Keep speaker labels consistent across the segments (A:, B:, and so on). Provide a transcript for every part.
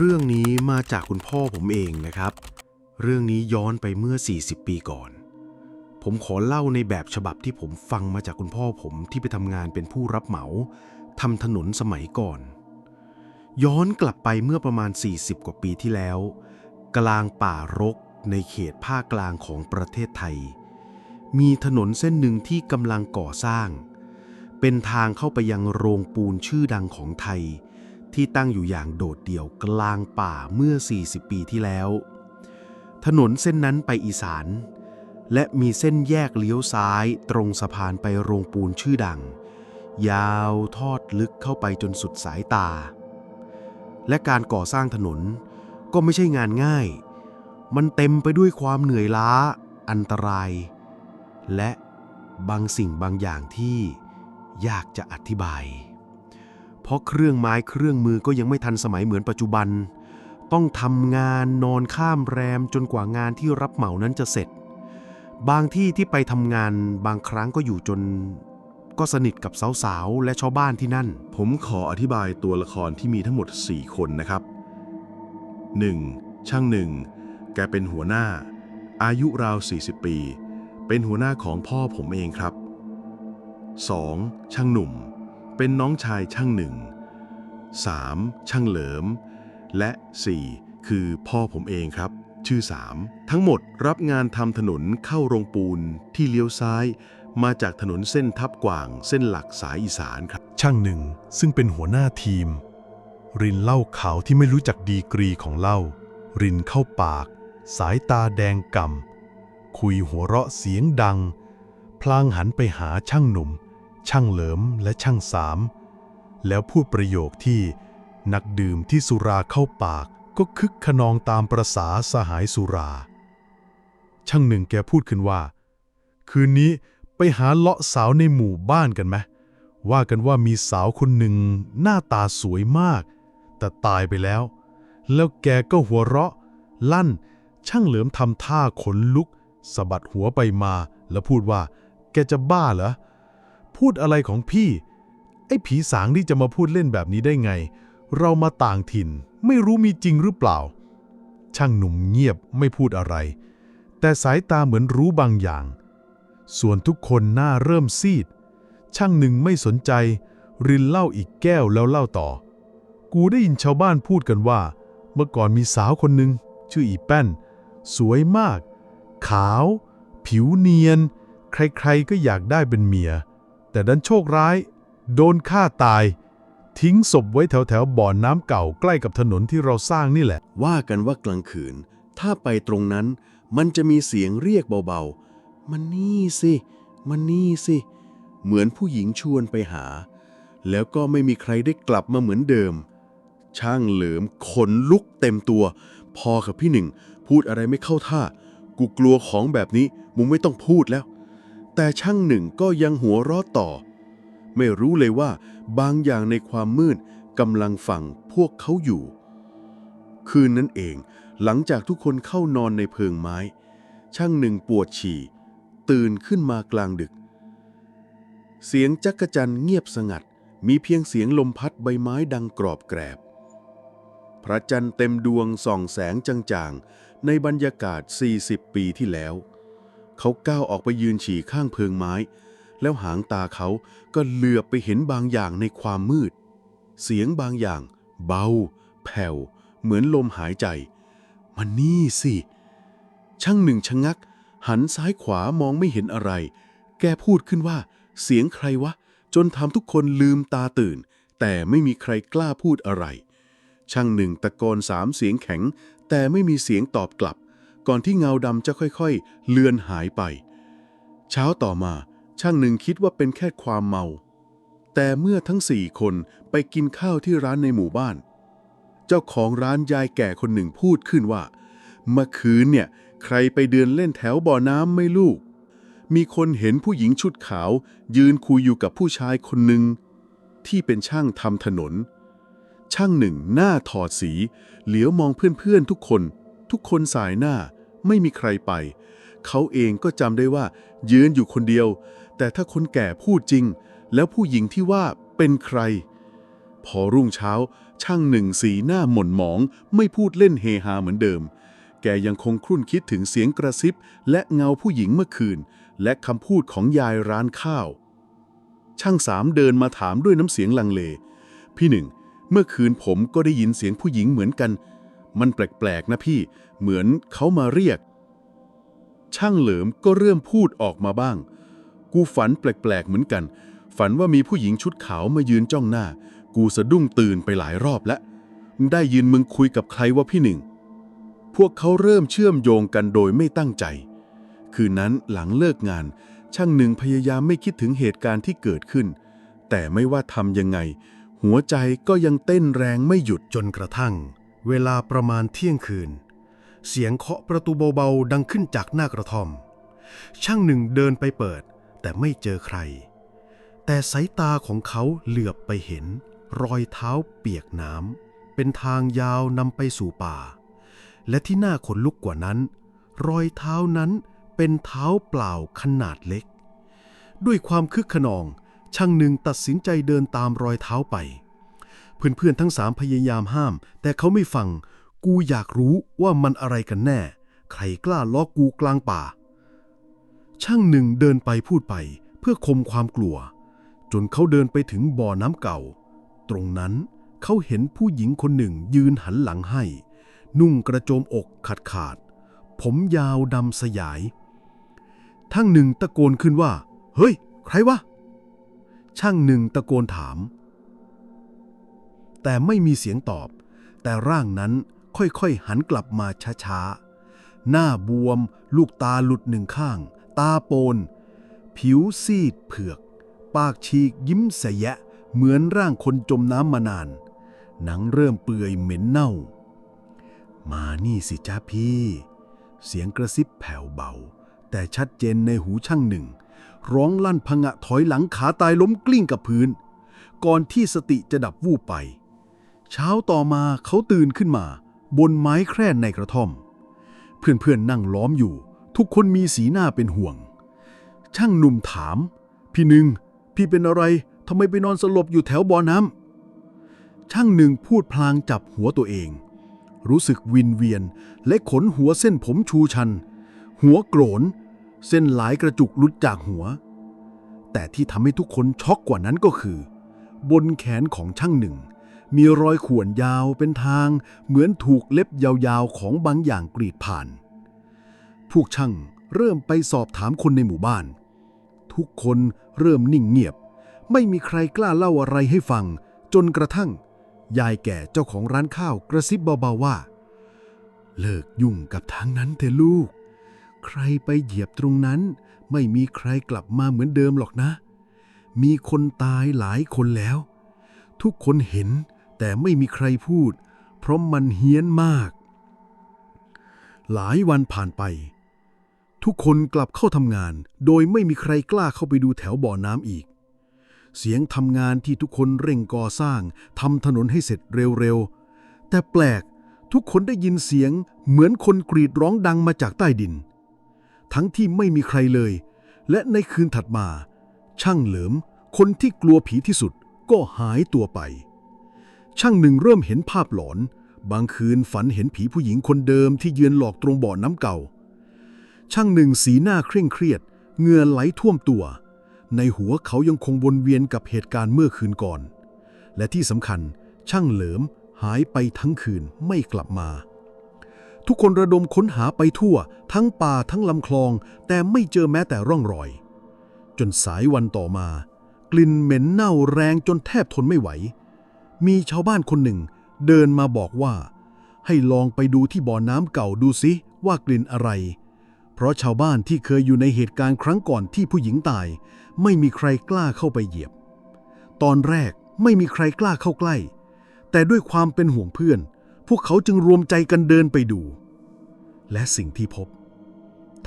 A: เรื่องนี้มาจากคุณพ่อผมเองนะครับ เรื่องนี้ย้อนไปเมื่อ 40 ปีก่อน ผมขอเล่าในแบบฉบับที่ผมฟังมาจากคุณพ่อผมที่ไปทำงานเป็นผู้รับเหมาทำถนนสมัยก่อน ย้อนกลับไปเมื่อประมาณ 40 กว่าปีที่แล้ว กลางป่ารกในเขตภาคกลางของประเทศไทย มีถนนเส้นหนึ่งที่กำลังก่อสร้าง เป็นทางเข้าไปยังโรงปูนชื่อดังของไทย ที่ตั้งอยู่อย่างโดดเดี่ยวกลางป่าเมื่อ 40 ปีที่แล้ว ถนนเส้นนั้นไปอีสาน และมีเส้นแยกเลี้ยวซ้ายตรงสะพานไปโรงปูนชื่อดัง ยาวทอดลึกเข้าไปจนสุดสายตา และการก่อสร้างถนนก็ไม่ใช่งานง่าย มันเต็มไปด้วยความเหนื่อยล้า อันตราย และบางสิ่งบางอย่างที่ยากจะอธิบาย เพราะเครื่องไม้เครื่องมือก็ยังไม่ทันสมัยเหมือนปัจจุบัน ต้องทำงานนอนข้ามแรมจนกว่างานที่รับเหมานั้นจะเสร็จ บางที่ที่ไปทำงานบางครั้งก็อยู่จน ก็สนิทกับสาวๆ และชาวบ้านที่นั่น
B: ผมขออธิบายตัวละครที่มีทั้งหมด 4 คนนะครับ 1. ช่างหนึ่ง แกเป็นหัวหน้า อายุราว 40 ปี เป็นหัวหน้าของพ่อผมเองครับ 2. ช่างหนุ่ม เป็นน้องชายช่างหนึ่ง 3. ช่างเหลิม และ 4. คือพ่อผมเองครับ ชื่อ 3 ทั้งหมดรับงานทำถนนเข้าโรงปูนที่เลี้ยวซ้าย มาจากถนนเส้นทับกว่าง เส้นหลักสายอีสานครับ
C: ช่างหนึ่งซึ่งเป็นหัวหน้าทีม รินเหล้าขาวที่ไม่รู้จักดีกรีของเหล้ารินเข้าปาก สายตาแดงก่ำคุยหัวเราะเสียงดัง พลางหันไปหาช่างหนุ่ม ช่างเหลิมและช่างสาม แล้วพูดประโยคที่นักดื่มที่สุราเข้าปากก็คึกขนองตามประษาสหายสุรา ช่างหนึ่งแกพูดขึ้นว่า คืนนี้ไปหาเลาะสาวในหมู่บ้านกันไหมว่ากันว่ามีสาวคนหนึ่งหน้าตาสวยมาก แต่ตายไปแล้ว แล้วแกก็หัวเราะ ลั่น ช่างเหลิมทำท่าขนลุกสะบัดหัวไปมาแล้วพูดว่า แกจะบ้าเหรอ พูดอะไรของพี่ ไอ้ผีสางที่จะมาพูดเล่นแบบนี้ได้ไง เรามาต่างถิ่น ไม่รู้มีจริงหรือเปล่า ช่างหนุ่มเงียบไม่พูดอะไร แต่สายตาเหมือนรู้บางอย่าง ส่วนทุกคนหน้าเริ่มซีด ช่างหนึ่งไม่สนใจ รินเหล้าอีกแก้วแล้วเล่าต่อ กูได้ยินชาวบ้านพูดกันว่า เมื่อก่อนมีสาวคนหนึ่งชื่ออีแป้น สวยมาก ขาว ผิวเนียน ใครๆก็อยากได้เป็นเมีย แต่ดันโชคร้าย โดนฆ่าตาย ทิ้งศพไว้แถวๆบ่อน้ำเก่าใกล้กับถนนที่เราสร้างนี่แหละ
B: ว่ากันว่ากลางคืน ถ้าไปตรงนั้น มันจะมีเสียงเรียกเบาๆ มันนี่สิ มันนี่สิ เหมือนผู้หญิงชวนไปหา แล้วก็ไม่มีใครได้กลับมาเหมือนเดิม ช่างเหลิมขนลุกเต็มตัว พอกับพี่หนึ่ง พูดอะไรไม่เข้าท่า กูกลัวของแบบนี้มึงไม่ต้องพูดแล้ว แต่ช่างหนึ่งก็ยังหัวเราะต่อ ไม่รู้เลยว่าบางอย่างในความมืดกำลังฟังพวกเขาอยู่ คืนนั้นเอง หลังจากทุกคนเข้านอนในเพิงไม้ ช่างหนึ่งปวดฉี่ ตื่นขึ้นมากลางดึก เสียงจักจั่นเงียบสงัด มีเพียงเสียงลมพัดใบไม้ดังกรอบแกรบ พระจันทร์เต็มดวงส่องแสงจางๆ ในบรรยากาศ 40 ปีที่แล้ว เขาก้าวออกไปยืนฉี่ข้างเพิงไม้ แล้วหางตาเขาก็เหลือบไปเห็นบางอย่างในความมืด เสียงบางอย่าง เบา แผ่ว เหมือนลมหายใจ มันนี่สิ ช่างหนึ่งชะงัก หันซ้ายขวามองไม่เห็นอะไร แกพูดขึ้นว่า เสียงใครวะ จนทำทุกคนลืมตาตื่น แต่ไม่มีใครกล้าพูดอะไร ช่างหนึ่งตะโกนสามเสียงแข็ง แต่ไม่มีเสียงตอบกลับ ก่อนที่เงาดำจะค่อยๆ เลือนหายไป เช้าต่อมาช่างหนึ่งคิดว่าเป็นแค่ความเมา แต่เมื่อทั้งสี่คนไปกินข้าวที่ร้านในหมู่บ้าน เจ้าของร้านยายแก่คนหนึ่งพูดขึ้นว่า เมื่อคืนเนี่ย ใครไปเดินเล่นแถวบ่อน้ำไม่ลูก มีคนเห็นผู้หญิงชุดขาว ยืนคุยอยู่กับผู้ชายคนหนึ่งที่เป็นช่างทำถนน ช่างหนึ่งหน้าถอดสี เหลียวมองเพื่อนๆทุกคน ทุกคนสายหน้า ไม่มีใครไป เขาเองก็จำได้ว่า ยืนอยู่คนเดียว แต่ถ้าคนแก่พูดจริง แล้วผู้หญิงที่ว่าเป็นใคร พอรุ่งเช้า ช่างหนึ่งสีหน้าหม่นหมอง ไม่พูดเล่นเฮฮาเหมือนเดิม แกยังคงครุ่นคิดถึงเสียงกระซิบ และเงาผู้หญิงเมื่อคืน และคำพูดของยายร้านข้าว ช่างสามเดินมาถามด้วยน้ำเสียงลังเล พี่หนึ่ง เมื่อคืนผมก็ได้ยินเสียงผู้หญิงเหมือนกัน มันแปลกๆนะพี่ เหมือนเขามาเรียก ช่างเหลิมก็เริ่มพูดออกมาบ้าง กูฝันแปลกๆเหมือนกัน ฝันว่ามีผู้หญิงชุดขาวมายืนจ้องหน้า กูสะดุ้งตื่นไปหลายรอบแล้วได้ยินมึงคุยกับใครว่าพี่หนึ่ง พวกเขาเริ่มเชื่อมโยงกันโดยไม่ตั้งใจ คืนนั้นหลังเลิกงาน ช่างหนึ่งพยายามไม่คิดถึงเหตุการณ์ที่เกิดขึ้น แต่ไม่ว่าทำยังไง หัวใจก็ยังเต้นแรงไม่หยุด
A: จนกระทั่ง เวลาประมาณเที่ยงคืน เสียงเคาะประตูเบาๆดังขึ้นจากหน้ากระท่อม ช่างหนึ่งเดินไปเปิด แต่ไม่เจอใคร แต่สายตาของเขาเหลือบไปเห็น รอยเท้าเปียกน้ำเป็นทางยาวนำไปสู่ป่า และที่น่าขนลุกกว่านั้น รอยเท้านั้นเป็นเท้าเปล่าขนาดเล็ก ด้วยความคึกขนองช่างหนึ่งตัดสินใจเดินตามรอยเท้าไป เพื่อนๆทั้งสามพยายามห้าม แต่เขาไม่ฟัง กูอยากรู้ว่ามันอะไรกันแน่ ใครกล้าล้อกูกลางป่า ช่างหนึ่งเดินไปพูดไป เพื่อคมความกลัว จนเขาเดินไปถึงบ่อน้ำเก่า ตรงนั้นเขาเห็นผู้หญิงคนหนึ่งยืนหันหลังให้ นุ่งกระโจมอกขาดขาดๆผมยาวดำสยาย ทั้งหนึ่งตะโกนขึ้นว่า เฮ้ย ใครวะ ช่างหนึ่งตะโกนถาม แต่ไม่มีเสียงตอบ แต่ร่างนั้นค่อยๆหันกลับมาช้าๆ หน้าบวม ลูกตาหลุดหนึ่งข้าง ตาโปน ผิวซีดเผือก ปากฉีกยิ้มเสยะ เหมือนร่างคนจมน้ำมานาน หนังเริ่มเปื่อยเหม็นเน่า มานี่สิจ้าพี่ เสียงกระซิบแผ่วเบา แต่ชัดเจนในหูช่างหนึ่ง ร้องลั่นพงะถอยหลังขาตายล้มกลิ้งกับพื้น ก่อนที่สติจะดับวูบไป เช้าต่อมาเขาตื่นขึ้นมา บนไม้แคร่ในกระท่อม เพื่อนๆนั่งล้อมอยู่ ทุกคนมีสีหน้าเป็นห่วง ช่างหนุ่มถาม พี่หนึ่ง พี่เป็นอะไรทำไมไปนอนสลบอยู่แถวบ่อน้ำช่างหนึ่งพูดพลางจับหัวตัวเอง รู้สึกวินเวียนและขนหัวเส้นผมชูชัน หัวโกรน เส้นหลายกระจุกลุดจากหัว แต่ที่ทำให้ทุกคนช็อกกว่านั้นก็คือ บนแขนของช่างหนึ่ง มีรอยข่วนยาวเป็นทาง เหมือนถูกเล็บยาวๆของบางอย่างกรีดผ่าน พวกช่างเริ่มไปสอบถามคนในหมู่บ้าน ทุกคนเริ่มนิ่งเงียบ ไม่มีใครกล้าเล่าอะไรให้ฟัง จนกระทั่ง ยายแก่เจ้าของร้านข้าวกระซิบเบาๆว่า เลิกยุ่งกับทางนั้นเถอะลูก ใครไปเหยียบตรงนั้น ไม่มีใครกลับมาเหมือนเดิมหรอกนะ มีคนตายหลายคนแล้ว ทุกคนเห็น แต่ไม่มีใครพูด เพราะมันเฮี้ยนมาก หลายวันผ่านไป ทุกคนกลับเข้าทำงาน โดยไม่มีใครกล้าเข้าไปดูแถวบ่อน้ำอีก เสียงทำงานที่ทุกคนเร่งก่อสร้างทำถนนให้เสร็จเร็วๆ แต่แปลกทุกคนได้ยินเสียงเหมือนคนกรีดร้องดังมาจากใต้ดิน ทั้งที่ไม่มีใครเลย และในคืนถัดมา ช่างเหลิม คนที่กลัวผีที่สุดก็หายตัวไป ช่างหนึ่งเริ่มเห็นภาพหลอน บางคืนฝันเห็นผีผู้หญิงคนเดิมที่ยืนหลอกตรงบ่อน้ำเก่า ช่างหนึ่งสีหน้าเคร่งเครียดเหงื่อไหลท่วมตัว ในหัวเขายังคงวนเวียนกับเหตุการณ์เมื่อคืนก่อน และที่สำคัญช่างเหลิมหายไปทั้งคืนไม่กลับมา ทุกคนระดมค้นหาไปทั่ว ทั้งป่าทั้งลำคลอง แต่ไม่เจอแม้แต่ร่องรอย จนสายวันต่อมา กลิ่นเหม็นเน่าแรงจนแทบทนไม่ไหว มีชาวบ้านคนหนึ่ง เดินมาบอกว่า ให้ลองไปดูที่บ่อน้ำเก่าดูสิว่ากลิ่นอะไร เพราะชาวบ้านที่เคยอยู่ในเหตุการณ์ครั้งก่อนที่ผู้หญิงตาย ไม่มีใครกล้าเข้าไปเหยียบ ตอนแรกไม่มีใครกล้าเข้าใกล้ แต่ด้วยความเป็นห่วงเพื่อน พวกเขาจึงรวมใจกันเดินไปดู และสิ่งที่พบ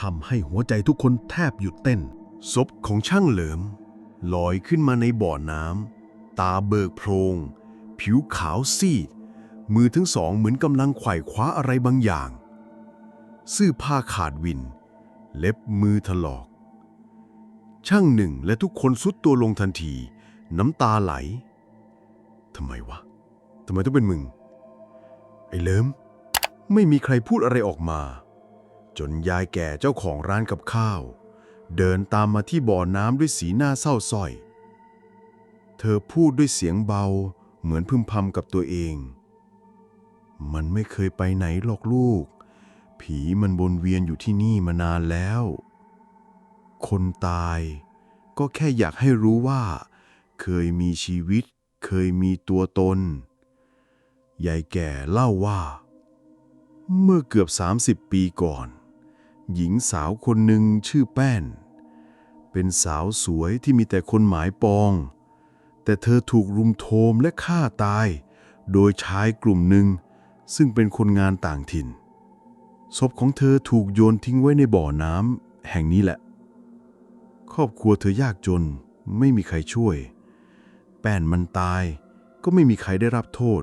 A: ทำให้หัวใจทุกคนแทบหยุดเต้น
B: ศพของช่างเหลิม ลอยขึ้นมาในบ่อน้ำตาเบิกโพรง ผิวขาวซีด มือทั้งสองเหมือนกำลังไขว่คว้าอะไรบางอย่างเสื้อผ้าขาดวิน เล็บมือถลอก ช่างหนึ่งและทุกคนสุดตัวลงทันที น้ำตาไหลทำไมวะทำไมต้องเป็นมึง ไอ้เลิมไม่มีใครพูดอะไรออกมา จนยายแก่เจ้าของร้านกับข้าว เดินตามมาที่บ่อน้ำด้วยสีหน้าเศร้าส้อย เธอพูดด้วยเสียงเบา เหมือนพึมพำกับตัวเอง มันไม่เคยไปไหนหรอกลูก ผีมันวนเวียนอยู่ที่นี่มานานแล้ว คนตายก็แค่อยากให้รู้ว่า เคยมีชีวิต เคยมีตัวตน ยายแก่เล่าว่า เมื่อเกือบ 30 ปีก่อน หญิงสาวคนหนึ่งชื่อแป้น เป็นสาวสวยที่มีแต่คนหมายปอง แต่เธอถูกรุมโทมและฆ่าตาย โดยชายกลุ่มหนึ่ง ซึ่งเป็นคนงานต่างถิ่น ศพของเธอถูกโยนทิ้งไว้ในบ่อน้ำแห่งนี้แหละ ครอบครัวเธอยากจนไม่มีใครช่วย แป้นมันตายก็ไม่มีใครได้รับโทษ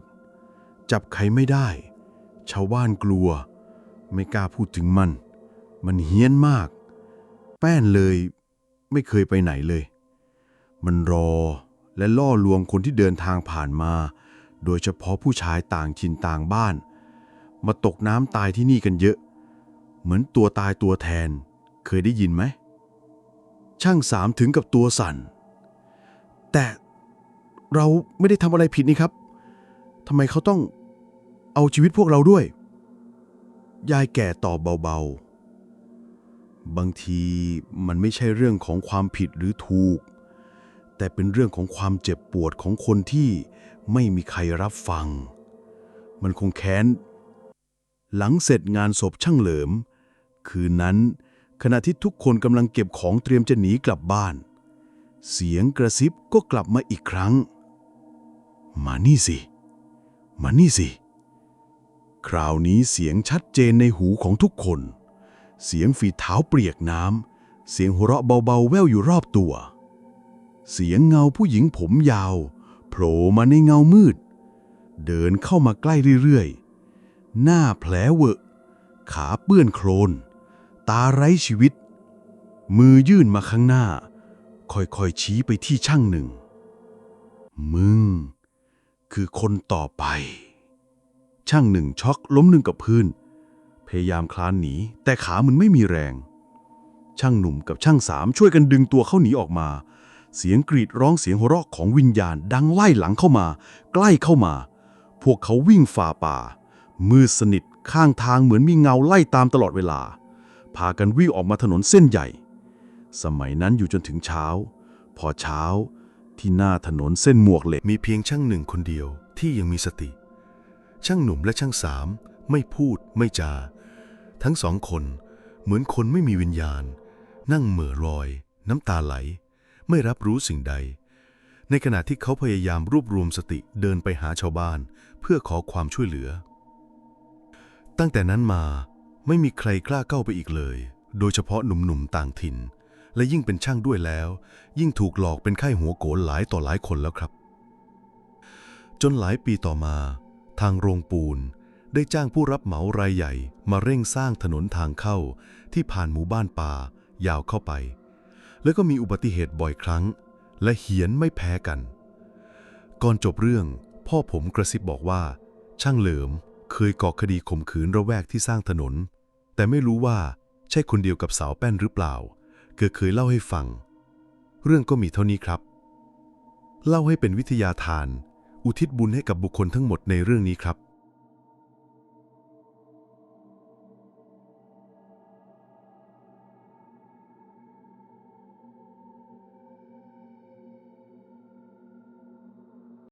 B: จับใครไม่ได้ ชาวบ้านกลัว ไม่กล้าพูดถึงมัน มันเฮี้ยนมาก แป้นเลยไม่เคยไปไหนเลย มันรอ และล่อลวงคนที่เดินทางผ่านมา โดยเฉพาะผู้ชายต่างถิ่นต่างบ้าน มาตกน้ำตายที่นี่กันเยอะ เหมือนตัวตายตัวแทน เคยได้ยินไหม ช่างสามถึงกับตัวสั่น แต่เราไม่ได้ทำอะไรผิดนี่ครับทำไมเขาต้องเอาชีวิตพวกเราด้วย ยายแก่ตอบเบาๆ บางทีมันไม่ใช่เรื่องของความผิดหรือถูก แต่เป็นเรื่องของความเจ็บปวดของคนที่ไม่มีใครรับฟัง มันคงแค้น หลังเสร็จงานศพช่างเหลิม คืนนั้น ขณะที่ทุกคนกำลังเก็บของเตรียมจะหนีกลับบ้าน เสียงกระซิบก็กลับมาอีกครั้ง มานี่สิ มานี่สิ คราวนี้เสียงชัดเจนในหูของทุกคน เสียงฝีเท้าเปียกน้ำเสียงหัวเราะเบาๆแว่วอยู่รอบตัว เสียงเงาผู้หญิงผมยาว โผล่มาในเงามืด เดินเข้ามาใกล้เรื่อยๆ หน้าแผลเวอะ ขาเปื้อนโคลนตาไร้ชีวิต มือยื่นมาข้างหน้า ค่อยๆชี้ไปที่ช่างหนึ่ง มึง คือคนต่อไป ช่างหนึ่งช็อกล้มหนึ่งกับพื้น พยายามคลานหนี แต่ขามันไม่มีแรง ช่างหนุ่มกับช่างสามช่วยกันดึงตัวเขาหนีออกมา เสียงกรีดร้องเสียงหัวเราะของวิญญาณดังไล่หลังเข้ามา ใกล้เข้ามา พวกเขาวิ่งฝ่าป่า มืดสนิทข้างทางเหมือนมีเงาไล่ตามตลอดเวลา พากันวิ่งออกมาถนนเส้นใหญ่ สมัยนั้นอยู่จนถึงเช้า พอเช้า ที่หน้าถนนเส้นหมวกเหล็ก
C: มีเพียงช่างหนึ่งคนเดียวที่ยังมีสติ ช่างหนุ่มและช่างสาม ไม่พูดไม่จา ทั้งสองคนเหมือนคนไม่มีวิญญาณ นั่งเหม่อลอย น้ำตาไหล ไม่รับรู้สิ่งใด ในขณะที่เขาพยายามรวบรวมสติเดินไปหาชาวบ้าน เพื่อขอความช่วยเหลือ ตั้งแต่นั้นมาไม่มีใครกล้าเข้าไปอีกเลย โดยเฉพาะหนุ่มๆต่างถิ่น และยิ่งเป็นช่างด้วยแล้ว ยิ่งถูกหลอกเป็นไข้หัวโกนหลายต่อหลายคนแล้วครับ จนหลายปีต่อมา ทางโรงปูนได้จ้างผู้รับเหมารายใหญ่มาเร่งสร้างถนนทางเข้าที่ผ่านหมู่บ้านป่ายาวเข้าไป แล้วก็มีอุบัติเหตุบ่อยครั้ง และเหียนไม่แพ้กัน ก่อนจบเรื่อง พ่อผมกระซิบบอกว่า ช่างเหลิมเคยก่อคดีข่มขืนระแวกที่สร้างถนน แต่ไม่รู้ว่าใช่คนเดียวกับสาวแป้นหรือเปล่า เกิดเคยเล่าให้ฟัง เรื่องก็มีเท่านี้ครับ เล่าให้เป็นวิทยาทาน อุทิศบุญให้กับบุคคลทั้งหมดในเรื่องนี้ครับ